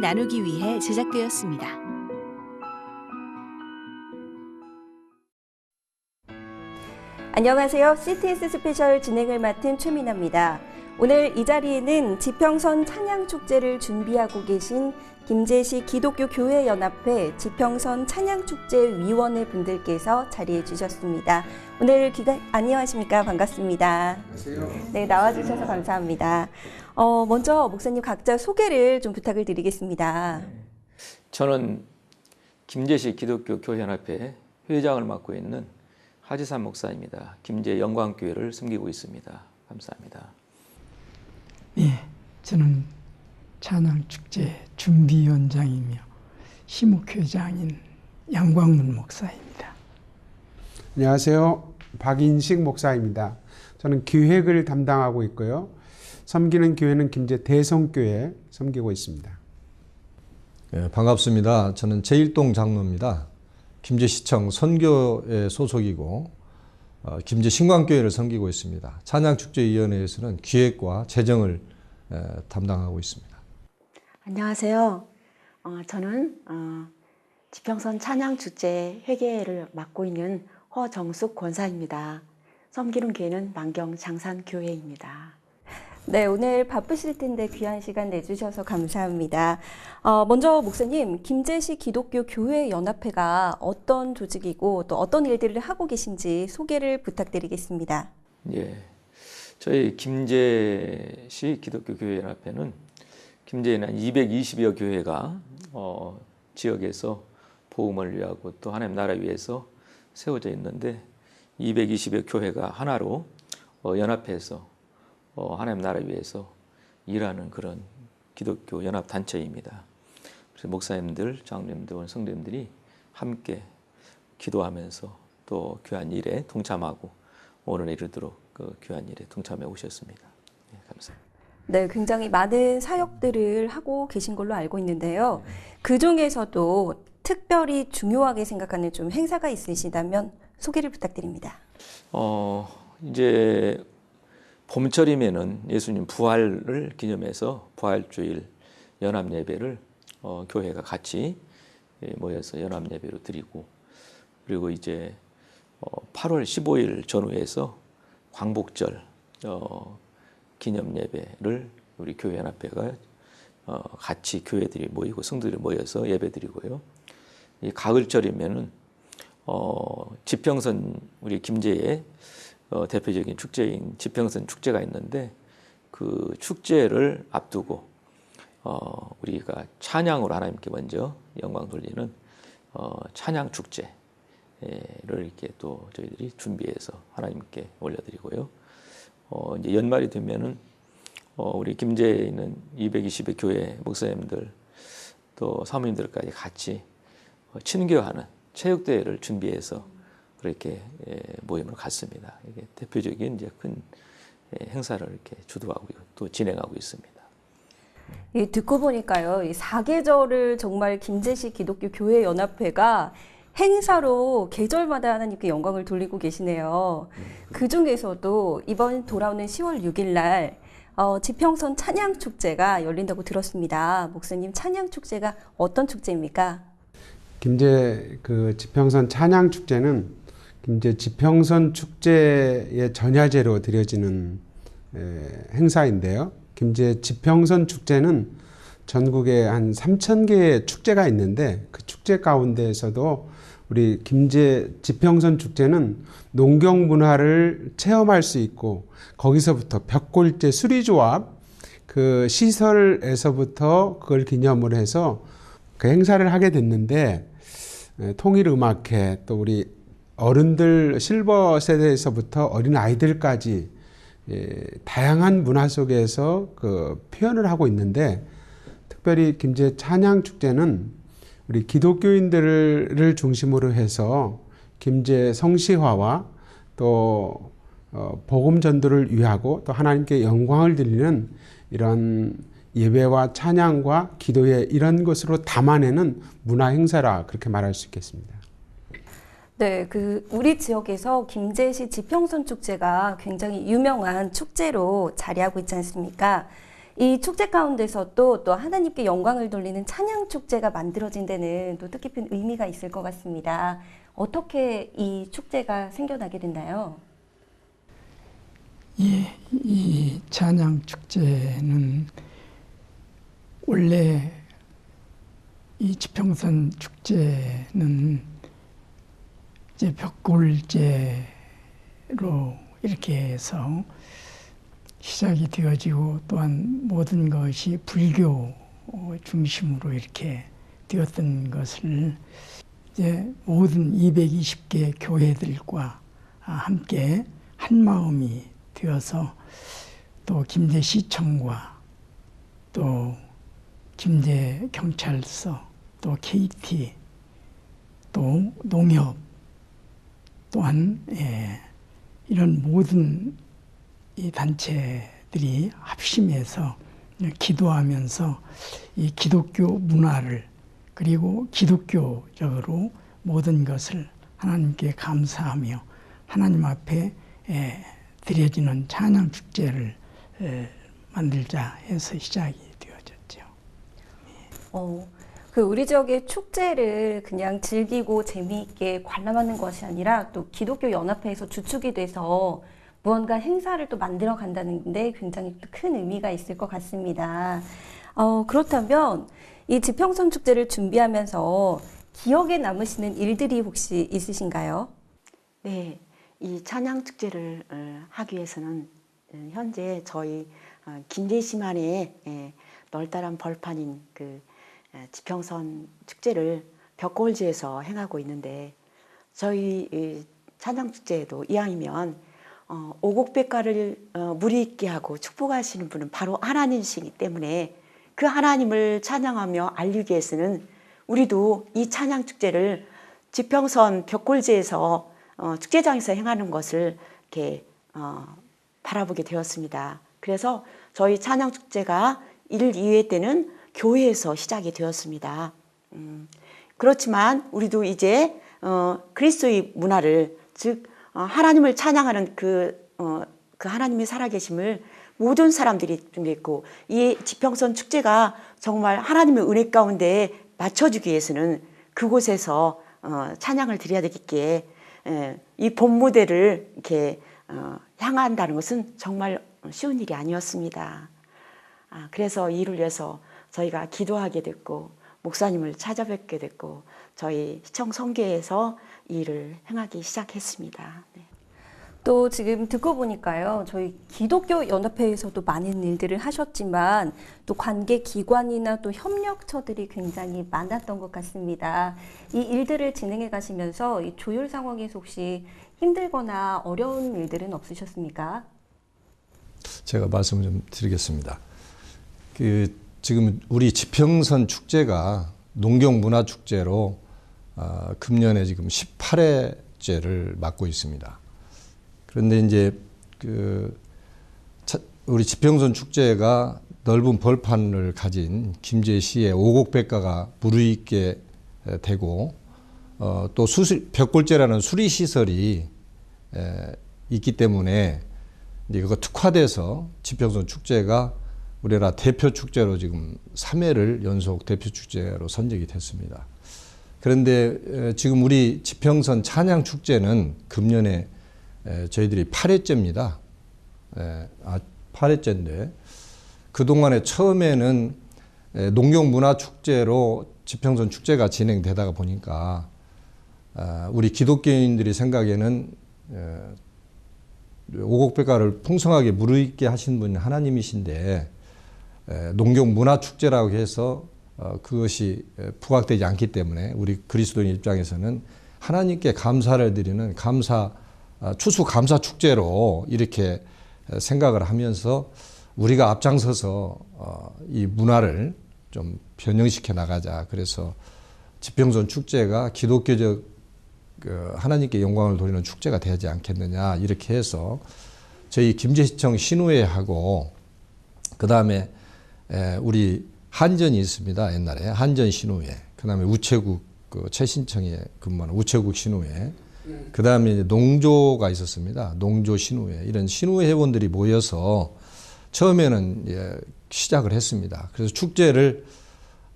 나누기 위해 제작되었습니다. 안녕하세요. CTS 스페셜 진행을 맡은 최민아입니다. 오늘 이 자리에는 지평선 찬양축제를 준비하고 계신 김제시 기독교 교회 연합회 지평선 찬양축제 위원회 분들께서 자리해 주셨습니다. 오늘 기가 안녕하십니까 반갑습니다. 안녕하세요. 네 나와주셔서 감사합니다. 어, 먼저 목사님 각자 소개를 좀 부탁을 드리겠습니다. 저는 김제시 기독교 교회 연합회 회장을 맡고 있는 하지산 목사입니다. 김제 영광교회를 섬기고 있습니다. 감사합니다. 예, 저는 찬양축제 준비위원장이며 시목회장인 양광문 목사입니다. 안녕하세요. 박인식 목사입니다. 저는 기획을 담당하고 있고요. 섬기는 교회는 김제 대성교회 섬기고 있습니다. 예, 반갑습니다. 저는 제1동 장로입니다. 김제시청 선교에 소속이고 어, 김제 신광교회를 섬기고 있습니다. 찬양축제위원회에서는 기획과 재정을 에, 담당하고 있습니다. 안녕하세요. 어, 저는 어, 지평선 찬양축제 회계를 맡고 있는 허정숙 권사입니다. 섬기는 교회는 만경 장산교회입니다. 네, 오늘 바쁘실 텐데 귀한 시간 내주셔서 감사합니다. 어, 먼저 목사님, 김제시 기독교 교회 연합회가 어떤 조직이고 또 어떤 일들을 하고 계신지 소개를 부탁드리겠습니다. 예, 저희 김제시 기독교 교회 연합회는 김제에는 한 220여 교회가 어, 지역에서 복음을 위하고 또 하나님 나라 위해서 세워져 있는데 220여 교회가 하나로 어, 연합해서 어, 하나님 나라 위해서 일하는 그런 기독교 연합 단체입니다. 그래서 목사님들, 장로님들, 성도님들이 함께 기도하면서 또 귀한 일에 동참하고 오늘에 이르도록 그 귀한 일에 동참해 오셨습니다. 예, 감사합니다. 네, 굉장히 많은 사역들을 하고 계신 걸로 알고 있는데요. 그 중에서도 특별히 중요하게 생각하는 좀 행사가 있으시다면 소개를 부탁드립니다. 어, 이제 봄철이면은 예수님 부활을 기념해서 부활주일 연합 예배를 어, 교회가 같이 예, 모여서 연합 예배로 드리고 그리고 이제 어, 8월 15일 전후에서 광복절 어, 기념 예배를 우리 교회 연합회가 어, 같이 교회들이 모이고 성도들이 모여서 예배 드리고요. 이 가을철이면은 어, 지평선 우리 김제에 어, 대표적인 축제인 지평선 축제가 있는데 그 축제를 앞두고 어, 우리가 찬양으로 하나님께 먼저 영광 돌리는 어, 찬양 축제를 이렇게 또 저희들이 준비해서 하나님께 올려드리고요. 어, 이제 연말이 되면은 어, 우리 김제에 있는 220의 교회 목사님들 또 사모님들까지 같이 어, 친교하는 체육대회를 준비해서 그렇게 예, 모임을 갖습니다. 이게 대표적인 이제 큰 예, 행사를 이렇게 주도하고 또 진행하고 있습니다. 예, 듣고 보니까요, 이 사계절을 정말 김제시 기독교 교회 연합회가 행사로 계절마다 하나님께 영광을 돌리고 계시네요. 그 중에서도 이번 돌아오는 10월 6일 날 어, 지평선 찬양 축제가 열린다고 들었습니다. 목사님 찬양 축제가 어떤 축제입니까? 김제 그 지평선 찬양 축제는 김제 지평선 축제의 전야제로 드려지는 에, 행사인데요. 김제 지평선 축제는 전국에 한 3천 개의 축제가 있는데 그 축제 가운데에서도 우리 김제 지평선 축제는 농경 문화를 체험할 수 있고 거기서부터 벽골제 수리조합 그 시설에서부터 그걸 기념을 해서 그 행사를 하게 됐는데 통일음악회 또 우리 어른들 실버 세대에서부터 어린 아이들까지 예, 다양한 문화 속에서 그 표현을 하고 있는데 특별히 김제 찬양 축제는 우리 기독교인들을 중심으로 해서 김제 성시화와 또 어, 복음 전도를 위하고 또 하나님께 영광을 드리는 이런 예배와 찬양과 기도의 이런 것으로 담아내는 문화 행사라 그렇게 말할 수 있겠습니다. 네, 그 우리 지역에서 김제시 지평선 축제가 굉장히 유명한 축제로 자리하고 있지 않습니까? 이 축제 가운데서 또, 또 하나님께 영광을 돌리는 찬양 축제가 만들어진 데는 또 뜻깊은 의미가 있을 것 같습니다. 어떻게 이 축제가 생겨나게 됐나요? 예, 이 찬양 축제는 원래 이 지평선 축제는 이제 벽골제로 이렇게 해서 시작이 되어지고 또한 모든 것이 불교 중심으로 이렇게 되었던 것을 이제 모든 220개 교회들과 함께 한 마음이 되어서 또 김제 시청과 또 김제 경찰서 또 KT 또 농협 또한 예, 이런 모든 이 단체들이 합심해서 기도하면서 이 기독교 문화를 그리고 기독교적으로 모든 것을 하나님께 감사하며 하나님 앞에 에, 드려지는 찬양 축제를 에, 만들자 해서 시작이 되어졌죠. 어, 그 우리 지역의 축제를 그냥 즐기고 재미있게 관람하는 것이 아니라 또 기독교 연합회에서 주축이 돼서 무언가 행사를 또 만들어 간다는 데 굉장히 또큰 의미가 있을 것 같습니다. 어, 그렇다면 이 지평선 축제를 준비하면서 기억에 남으시는 일들이 혹시 있으신가요? 네, 이 찬양 축제를 어, 하기 위해서는 어, 현재 저희 어, 김제시만의 예, 널따란 벌판인 그 예, 지평선 축제를 벽골지에서 행하고 있는데 저희 이 찬양 축제에도 이왕이면 어, 오곡백과를 어, 무리 있게 하고 축복하시는 분은 바로 하나님이시기 때문에 그 하나님을 찬양하며 알리기 위해서는 우리도 이 찬양 축제를 지평선 벽골지에서 어, 축제장에서 행하는 것을 이렇게 어, 바라보게 되었습니다. 그래서 저희 찬양 축제가 1, 2회 때는 교회에서 시작이 되었습니다. 음, 그렇지만 우리도 이제 어, 그리스도의 문화를 즉 어, 하나님을 찬양하는 그, 어, 그 하나님의 살아계심을 모든 사람들이 준비했고 이 지평선 축제가 정말 하나님의 은혜 가운데 맞춰주기 위해서는 그곳에서 어, 찬양을 드려야 되기에 예, 이 본 무대를 이렇게 어, 향한다는 것은 정말 쉬운 일이 아니었습니다. 아, 그래서 이를 위해서 저희가 기도하게 됐고 목사님을 찾아뵙게 됐고 저희 시청 성교에서 이 일을 행하기 시작했습니다. 네. 또 지금 듣고 보니까요, 저희 기독교 연합회에서도 많은 일들을 하셨지만 또 관계 기관이나 또 협력처들이 굉장히 많았던 것 같습니다. 이 일들을 진행해 가시면서 이 조율 상황에서 혹시 힘들거나 어려운 일들은 없으셨습니까? 제가 말씀을 좀 드리겠습니다. 그 지금 우리 지평선 축제가 농경 문화 축제로 어, 금년에 지금 18회째를 맡고 있습니다. 그런데 이제 그 차, 우리 지평선 축제가 넓은 벌판을 가진 김제 시의 오곡백과가 무르익게 되고 어, 또 수술 벽골제라는 수리 시설이 에, 있기 때문에 이제 그거 특화돼서 지평선 축제가 우리나라 대표 축제로 지금 3회를 연속 대표 축제로 선정이 됐습니다. 그런데 지금 우리 지평선 찬양 축제는 금년에 저희들이 8회째입니다. 아, 8회째인데 그동안에 처음에는 농경문화축제로 지평선 축제가 진행되다가 보니까 아, 우리 기독교인들이 생각에는 오곡백과를 풍성하게 무르익게 하신 분이 하나님이신데 농경 문화 축제라고 해서 어, 그것이 부각되지 않기 때문에 우리 그리스도인 입장에서는 하나님께 감사를 드리는 감사 아, 추수 감사 축제로 이렇게 생각을 하면서 우리가 앞장서서 어, 이 문화를 좀 변형시켜 나가자. 그래서 지평선 축제가 기독교적 그 하나님께 영광을 돌리는 축제가 되지 않겠느냐 이렇게 해서 저희 김제시청 신우회하고 그 다음에 우리 한전이 있습니다 옛날에. 한전 신우회. 그 다음에 우체국 그 최신청에 근무하는 우체국 신우회. 그 다음에 농조가 있었습니다. 농조 신우회. 이런 신우회 회원들이 모여서 처음에는 예, 시작을 했습니다. 그래서 축제를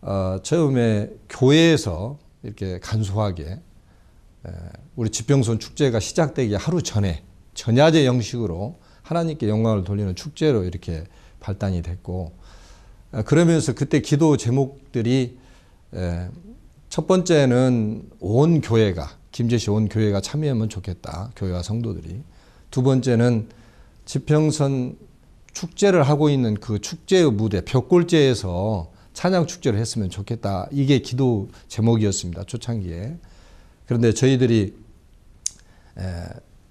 어, 처음에 교회에서 이렇게 간소하게 에, 우리 지평선 축제가 시작되기 하루 전에 전야제 형식으로 하나님께 영광을 돌리는 축제로 이렇게 발단이 됐고 어, 그러면서 그때 기도 제목들이 에, 첫 번째는 온 교회가 김제시 온 교회가 참여하면 좋겠다 교회와 성도들이. 두 번째는 지평선 축제를 하고 있는 그 축제의 무대 벽골제에서 찬양 축제를 했으면 좋겠다. 이게 기도 제목이었습니다 초창기에. 그런데 저희들이 에,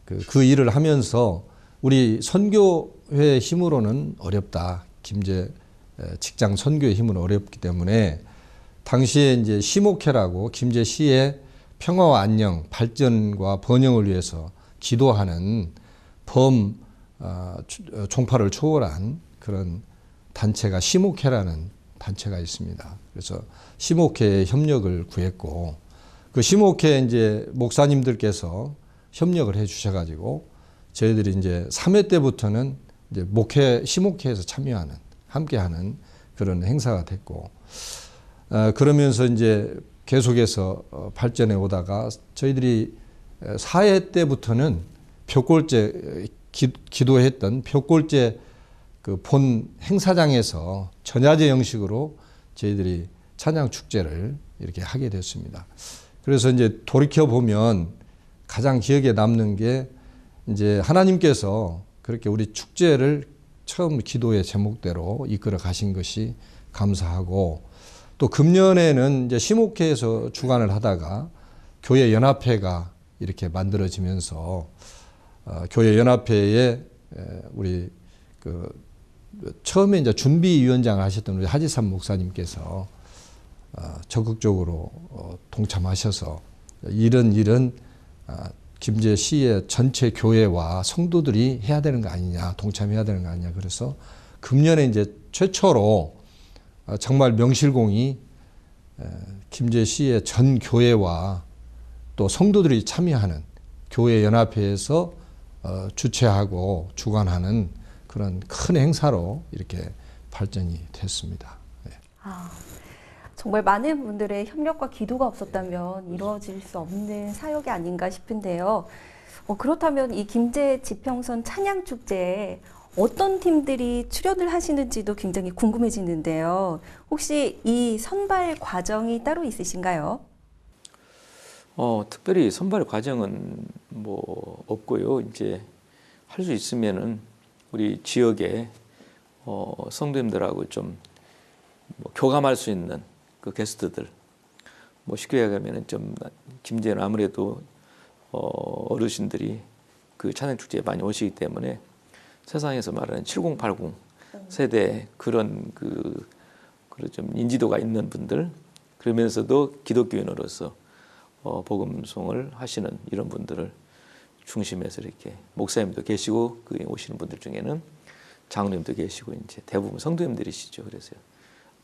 그, 그 일을 하면서 우리 선교회 힘으로는 어렵다. 김제 에, 직장 선교의 힘은 어렵기 때문에 당시에 이제 시목회라고 김제 시의 평화와 안녕, 발전과 번영을 위해서 기도하는 범 어, 추- 어, 종파를 초월한 그런 단체가 시목회라는 단체가 있습니다. 그래서 시목회에 협력을 구했고 그 시목회 이제 목사님들께서 협력을 해 주셔가지고 저희들이 이제 3회 때부터는 이제 목회 시목회에서 참여하는 함께하는 그런 행사가 됐고 어, 그러면서 이제 계속해서 어, 발전해 오다가 저희들이 4회 때부터는 벽골제 기, 기도했던 벽골제 그 본 행사장에서 전야제 형식으로 저희들이 찬양 축제를 이렇게 하게 됐습니다. 그래서 이제 돌이켜 보면 가장 기억에 남는 게 이제 하나님께서 그렇게 우리 축제를 처음 기도의 제목대로 이끌어 가신 것이 감사하고 또 금년에는 이제 시목회에서 주관을 하다가 교회 연합회가 이렇게 만들어지면서 어, 교회 연합회에 에, 우리 그 처음에 이제 준비위원장을 하셨던 우리 하지삼 목사님께서 어, 적극적으로 어, 동참하셔서 이런 일은 아, 김제 시의 전체 교회와 성도들이 해야 되는 거 아니냐, 동참해야 되는 거 아니냐. 그래서 금년에 이제 최초로 어, 정말 명실공히 에, 김제 시의 전 교회와 또 성도들이 참여하는 교회 연합회에서 어, 주최하고 주관하는 그런 큰 행사로 이렇게 발전이 됐습니다. 네. 아, 정말 많은 분들의 협력과 기도가 없었다면 이루어질 수 없는 사역이 아닌가 싶은데요. 어, 그렇다면 이 김제 지평선 찬양 축제에 어떤 팀들이 출연을 하시는지도 굉장히 궁금해지는데요. 혹시 이 선발 과정이 따로 있으신가요? 어, 특별히 선발 과정은 뭐 없고요. 이제 할 수 있으면은 우리 지역의 어, 성도님들하고 좀 뭐 교감할 수 있는 그 게스트들. 뭐 쉽게 얘기하면은 좀 김제는 아무래도 어, 어르신들이 그 찬양 축제에 많이 오시기 때문에 세상에서 말하는 7080 세대 그런 그 그런 좀 인지도가 있는 분들 그러면서도 기독교인으로서 어, 복음송을 하시는 이런 분들을 중심에서 이렇게 목사님도 계시고 그 오시는 분들 중에는 장로님도 계시고 이제 대부분 성도님들이시죠. 그래서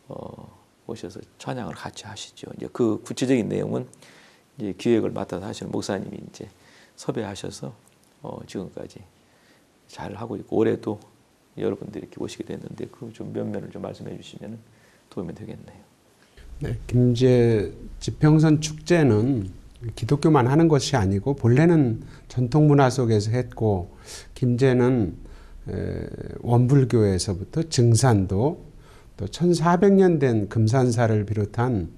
어, 오셔서 찬양을 같이 하시죠. 이제 그 구체적인 내용은 이제 기획을 맡아서 하시는 목사님이 이제 섭외하셔서 어, 지금까지 잘 하고 있고 올해도 여러분들이 이렇게 오시게 됐는데 그 좀 면면을 좀 말씀해 주시면 도움이 되겠네요. 네, 김제 지평선 축제는 기독교만 하는 것이 아니고 본래는 전통 문화 속에서 했고 김제는 에, 원불교에서부터 증산도 또 1400년 된 금산사를 비롯한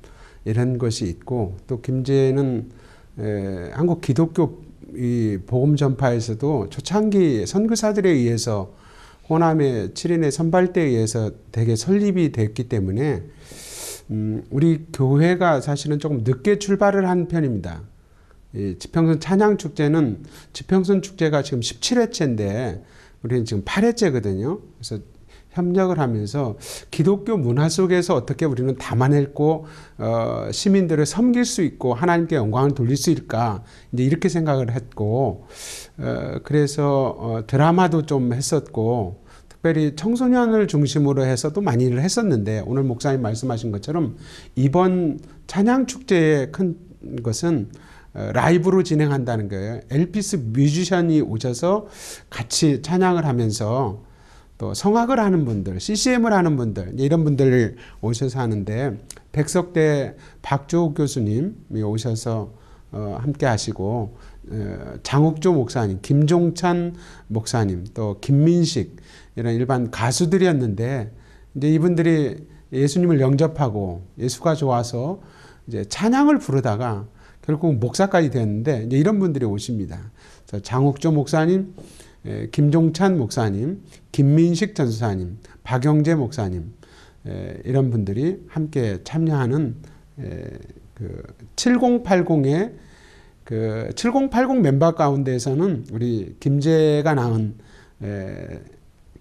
이런 것이 있고 또 김제는 에, 한국 기독교 이 복음 전파에서도 초창기 선교사들에 의해서 호남의 7인의 선발대에 의해서 되게 설립이 됐기 때문에 음, 우리 교회가 사실은 조금 늦게 출발을 한 편입니다. 이 지평선 찬양 축제는 지평선 축제가 지금 17회째인데 우리는 지금 8회째거든요. 그래서 협력을 하면서 기독교 문화 속에서 어떻게 우리는 담아냈고 어, 시민들을 섬길 수 있고 하나님께 영광을 돌릴 수 있을까 이제 이렇게 생각을 했고 어, 그래서 어, 드라마도 좀 했었고 특별히 청소년을 중심으로 해서도 많이 일을 했었는데 오늘 목사님 말씀하신 것처럼 이번 찬양 축제의 큰 것은 어, 라이브로 진행한다는 거예요. 엘피스 뮤지션이 오셔서 같이 찬양을 하면서 또 성악을 하는 분들, CCM을 하는 분들 이런 분들 오셔서 하는데 백석대 박조욱 교수님이 오셔서 어, 함께 하시고 어, 장욱조 목사님, 김종찬 목사님, 또 김민식 이런 일반 가수들이었는데 이제 이분들이 예수님을 영접하고 예수가 좋아서 이제 찬양을 부르다가 결국 목사까지 됐는데 이제 이런 분들이 오십니다. 장욱조 목사님, 에, 김종찬 목사님, 김민식 전사님, 박영재 목사님 에, 이런 분들이 함께 참여하는 에, 그 7080의 그 7080 멤버 가운데에서는 우리 김재가 낳은 에,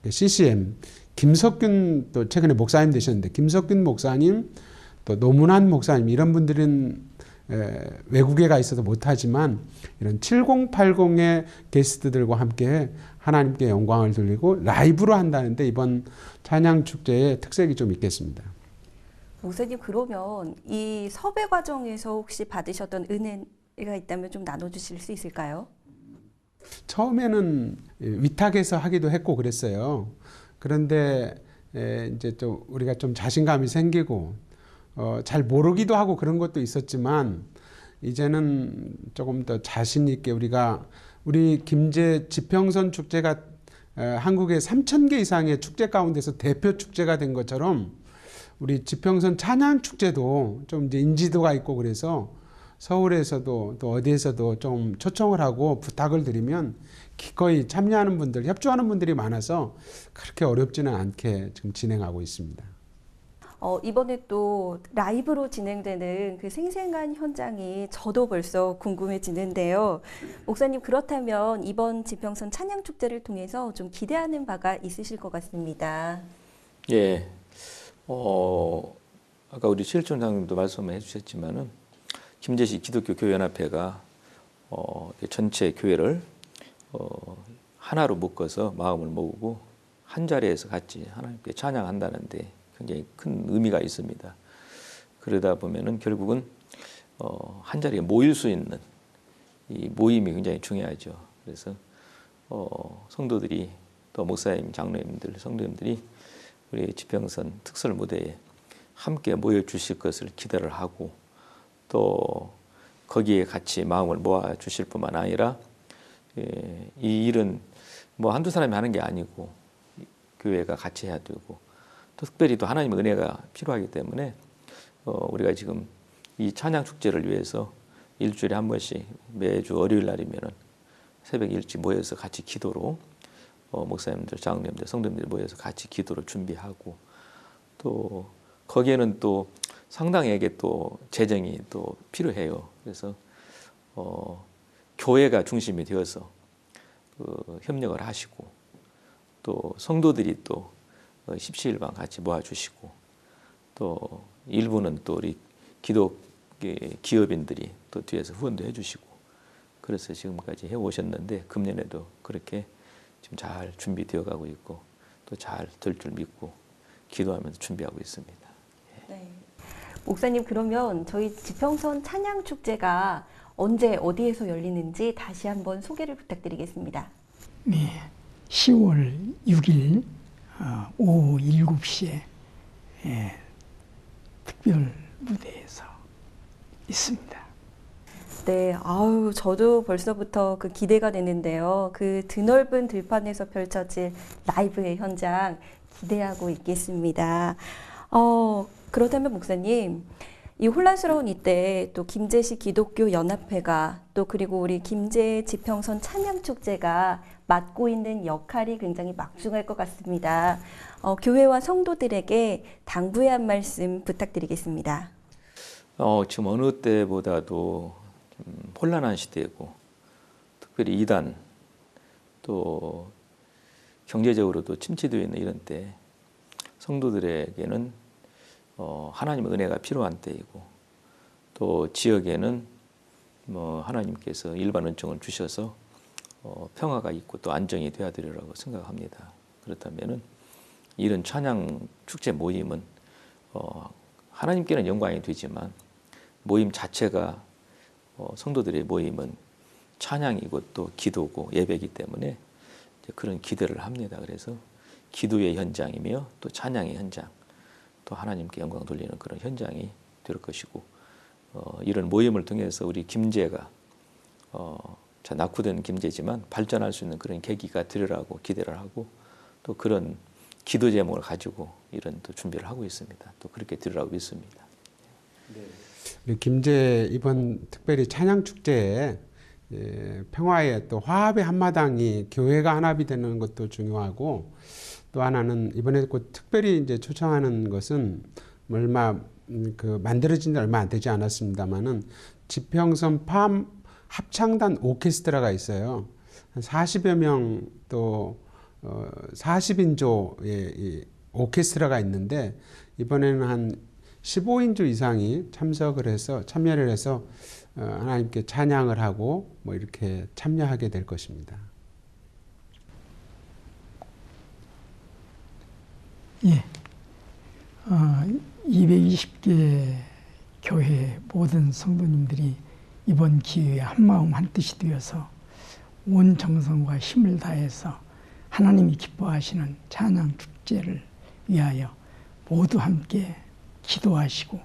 그 CCM 김석균 또 최근에 목사님 되셨는데 김석균 목사님 또 노문환 목사님 이런 분들은 에, 외국에 가 있어서 못하지만 이런 7080의 게스트들과 함께 하나님께 영광을 돌리고 라이브로 한다는데 이번 찬양 축제의 특색이 좀 있겠습니다. 목사님 그러면 이 섭외 과정에서 혹시 받으셨던 은혜가 있다면 좀 나눠주실 수 있을까요? 처음에는 위탁해서 하기도 했고 그랬어요. 그런데 에, 이제 또 우리가 좀 자신감이 생기고 어, 잘 모르기도 하고 그런 것도 있었지만 이제는 조금 더 자신 있게 우리가 우리 김제 지평선 축제가 에, 한국에 3천 개 이상의 축제 가운데서 대표 축제가 된 것처럼 우리 지평선 찬양 축제도 좀 이제 인지도가 있고 그래서 서울에서도 또 어디에서도 좀 초청을 하고 부탁을 드리면 기꺼이 참여하는 분들, 협조하는 분들이 많아서 그렇게 어렵지는 않게 지금 진행하고 있습니다. 어, 이번에 또 라이브로 진행되는 그 생생한 현장이 저도 벌써 궁금해지는데요. 목사님 그렇다면 이번 지평선 찬양 축제를 통해서 좀 기대하는 바가 있으실 것 같습니다. 예. 어, 아까 우리 실총장님도 말씀해 주셨지만은 김제시 기독교 교연합회가 어, 전체 교회를 어, 하나로 묶어서 마음을 모으고 한 자리에서 같이 하나님께 찬양한다는데 굉장히 큰 의미가 있습니다. 그러다 보면은 결국은 어, 한 자리에 모일 수 있는 이 모임이 굉장히 중요하죠. 그래서 어, 성도들이 또 목사님, 장로님들, 성도님들이 우리 지평선 특설 무대에 함께 모여 주실 것을 기대를 하고 또 거기에 같이 마음을 모아 주실 뿐만 아니라 예, 이 일은 뭐 한두 사람이 하는 게 아니고 교회가 같이 해야 되고 또 특별히 또 하나님의 은혜가 필요하기 때문에 어, 우리가 지금 이 찬양 축제를 위해서 일주일에 한 번씩 매주 월요일 날이면은 새벽 일찍 모여서 같이 기도로 어, 목사님들, 장로님들, 성도님들 모여서 같이 기도를 준비하고 또 거기에는 또 상당하게 또 재정이 또 필요해요. 그래서 어, 교회가 중심이 되어서 그 협력을 하시고 또 성도들이 또 어, 십시일반 같이 모아주시고 또 일부는 또 우리 기독 기업인들이 또 뒤에서 후원도 해주시고 그래서 지금까지 해오셨는데 금년에도 그렇게 지금 잘 준비되어 가고 있고 또 잘 될 줄 믿고 기도하면서 준비하고 있습니다. 네. 목사님 그러면 저희 지평선 찬양 축제가 언제 어디에서 열리는지 다시 한번 소개를 부탁드리겠습니다. 네, 10월 6일 어, 오후 7시에 예, 특별 무대에서 있습니다. 네, 아우 저도 벌써부터 그 기대가 되는데요. 그 드넓은 들판에서 펼쳐질 라이브의 현장 기대하고 있겠습니다. 어, 그렇다면 목사님, 이 혼란스러운 이때 또 김제시 기독교 연합회가 또 그리고 우리 김제 지평선 찬양 축제가 맡고 있는 역할이 굉장히 막중할 것 같습니다. 어, 교회와 성도들에게 당부의 한 말씀 부탁드리겠습니다. 어, 지금 어느 때보다도 좀 혼란한 시대고 특별히 이단 또 경제적으로도 침체되어 있는 이런 때 성도들에게는 어, 하나님의 은혜가 필요한 때이고 또 지역에는 뭐 하나님께서 일반 은총을 주셔서 어, 평화가 있고 또 안정이 되어야 되리라고 생각합니다. 그렇다면은 이런 찬양 축제 모임은 어, 하나님께는 영광이 되지만 모임 자체가 어, 성도들의 모임은 찬양이고 또 기도고 예배이기 때문에 그런 기대를 합니다. 그래서 기도의 현장이며 또 찬양의 현장, 또 하나님께 영광 돌리는 그런 현장이 될 것이고 어, 이런 모임을 통해서 우리 김제가 어, 자, 낙후된 김제지만 발전할 수 있는 그런 계기가 되리라고 기대를 하고 또 그런 기도 제목을 가지고 이런 또 준비를 하고 있습니다. 또 그렇게 되리라고 믿습니다. 우리 김제 이번 특별히 찬양 축제에 예, 평화의 또 화합의 한마당이 교회가 하나이 되는 것도 중요하고 또 하나는 이번에 꼭 특별히 이제 초청하는 것은 얼마 음, 그 만들어진 지 얼마 안 되지 않았습니다만은 지평선 팜 합창단 오케스트라가 있어요. 한 40여 명또 어, 40인조의 이 오케스트라가 있는데 이번에는 한 15인조 이상이 참석을 해서 참여를 해서 어, 하나님께 찬양을 하고 뭐 이렇게 참여하게 될 것입니다. 예. 어, 220개 교회 모든 성도님들이 이번 기회에 한마음 한뜻이 되어서 온 정성과 힘을 다해서 하나님이 기뻐하시는 찬양 축제를 위하여 모두 함께 기도하시고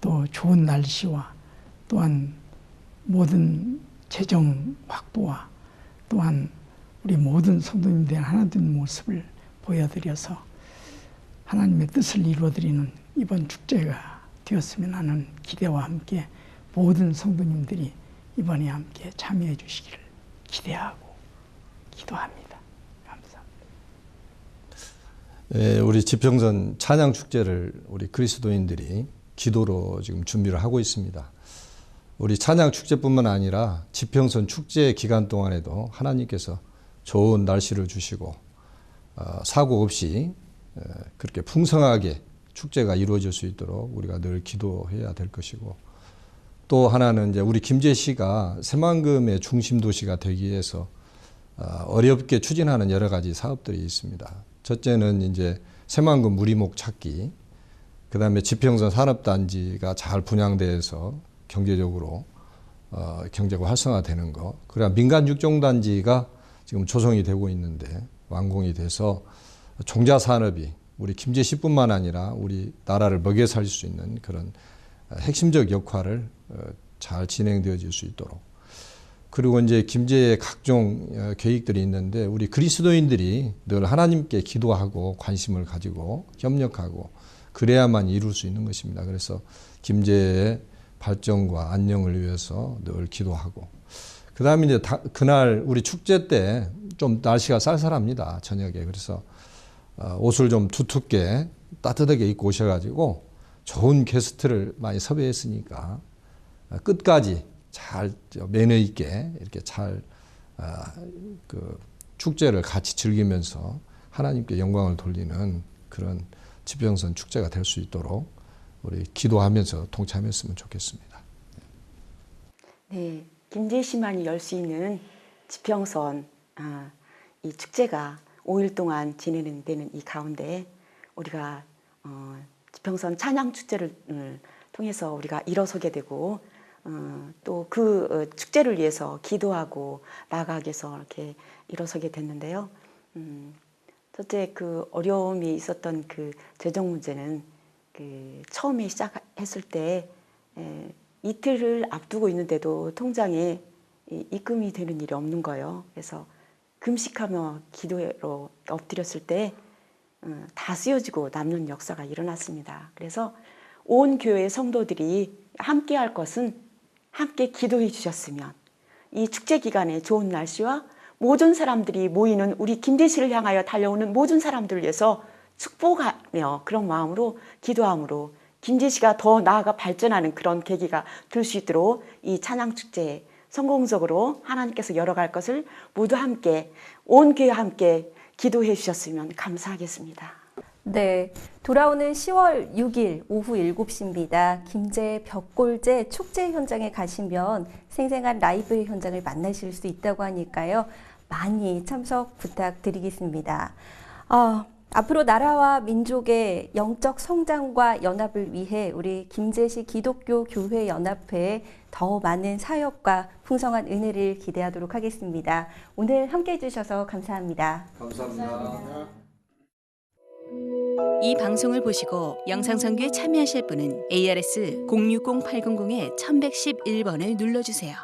또 좋은 날씨와 또한 모든 재정 확보와 또한 우리 모든 성도님들의 하나된 모습을 보여드려서 하나님의 뜻을 이루어드리는 이번 축제가 되었으면 하는 기대와 함께 모든 성도님들이 이번에 함께 참여해 주시기를 기대하고 기도합니다. 감사합니다. 예, 우리 지평선 찬양 축제를 우리 그리스도인들이 기도로 지금 준비를 하고 있습니다. 우리 찬양 축제뿐만 아니라 지평선 축제 기간 동안에도 하나님께서 좋은 날씨를 주시고 어, 사고 없이 에, 그렇게 풍성하게 축제가 이루어질 수 있도록 우리가 늘 기도해야 될 것이고 또 하나는 이제 우리 김제시가 새만금의 중심 도시가 되기 위해서 어, 어렵게 추진하는 여러 가지 사업들이 있습니다. 첫째는 이제 새만금 무리목 찾기, 그 다음에 지평선 산업단지가 잘 분양돼서 경제적으로 어, 경제가 활성화되는 거. 그다음 민간 육종단지가 지금 조성이 되고 있는데 완공이 돼서 종자 산업이 우리 김제시뿐만 아니라 우리 나라를 먹여 살릴 수 있는 그런 핵심적 역할을 어, 잘 진행되어질 수 있도록 그리고 이제 김제의 각종 어, 계획들이 있는데 우리 그리스도인들이 늘 하나님께 기도하고 관심을 가지고 협력하고 그래야만 이룰 수 있는 것입니다. 그래서 김제의 발전과 안녕을 위해서 늘 기도하고 그 다음에 이제 다, 그날 우리 축제 때 좀 날씨가 쌀쌀합니다. 저녁에. 그래서 어, 옷을 좀 두텁게 따뜻하게 입고 오셔가지고 좋은 게스트를 많이 섭외했으니까 어, 끝까지 잘 매너 있게 이렇게 잘 그 축제를 같이 즐기면서 하나님께 영광을 돌리는 그런 지평선 축제가 될 수 있도록 우리 기도하면서 동참했으면 좋겠습니다. 네, 김제시만이 열 수 있는 지평선 아, 이 축제가 5일 동안 진행되는 이 가운데 우리가 어, 지평선 찬양 축제를 음, 통해서 우리가 일어서게 되고 어, 또그 어, 축제를 위해서 기도하고 나가기 위해서 이렇게 일어서게 됐는데요. 음, 첫째 그 어려움이 있었던 그 재정 문제는 그 처음에 시작했을 때 에, 이틀을 앞두고 있는데도 통장에 이, 입금이 되는 일이 없는 거예요. 그래서 금식하며 기도로 엎드렸을 때 어, 다 쓰여지고 남는 역사가 일어났습니다. 그래서 온 교회 성도들이 함께 할 것은 함께 기도해 주셨으면 이 축제 기간에 좋은 날씨와 모든 사람들이 모이는 우리 김대시를 향하여 달려오는 모든 사람들을 위해서 축복하며 그런 마음으로 기도함으로 김제시가 더 나아가 발전하는 그런 계기가 될 수 있도록 이 찬양 축제에 성공적으로 하나님께서 열어갈 것을 모두 함께 온 교회 함께 기도해 주셨으면 감사하겠습니다. 네, 돌아오는 10월 6일 오후 7시입니다. 김제 벽골제 축제 현장에 가시면 생생한 라이브 현장을 만나실 수 있다고 하니까요. 많이 참석 부탁드리겠습니다. 아, 앞으로 나라와 민족의 영적 성장과 연합을 위해 우리 김제시 기독교 교회 연합회에 더 많은 사역과 풍성한 은혜를 기대하도록 하겠습니다. 오늘 함께 해주셔서 감사합니다. 감사합니다. 이 방송을 보시고 영상 선교에 참여하실 분은 ARS 060-800-1111번을 눌러주세요.